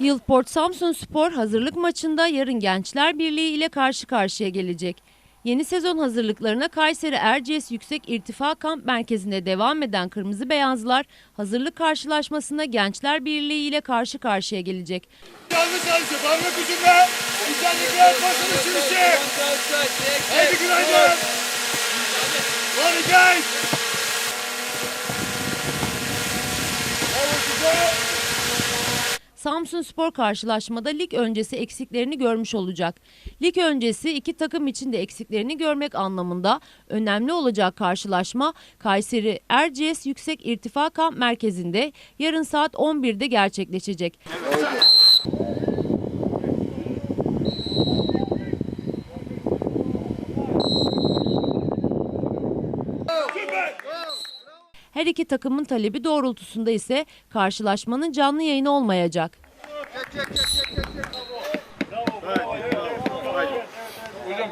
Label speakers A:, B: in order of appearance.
A: Yılport Samsun Spor hazırlık maçında yarın Gençler Birliği ile karşı karşıya gelecek. Yeni sezon hazırlıklarına Kayseri Erciyes Yüksek İrtifa Kamp Merkezi'nde devam eden Kırmızı Beyazlar hazırlık karşılaşmasında Gençler Birliği ile karşı karşıya gelecek.
B: Canlı çalışıyor. Parmak ucunda. İçeridekiler basını çürüşecek. Haydi günaydın. Hadi guys.
A: Samsun Spor karşılaşmada lig öncesi eksiklerini görmüş olacak. Lig öncesi iki takım için de eksiklerini görmek anlamında önemli olacak karşılaşma Kayseri Erciyes Yüksek İrtifa Kamp Merkezi'nde yarın saat 11'de gerçekleşecek.
B: Süper.
A: Her iki takımın talebi doğrultusunda ise karşılaşmanın canlı yayını olmayacak.
B: Hocam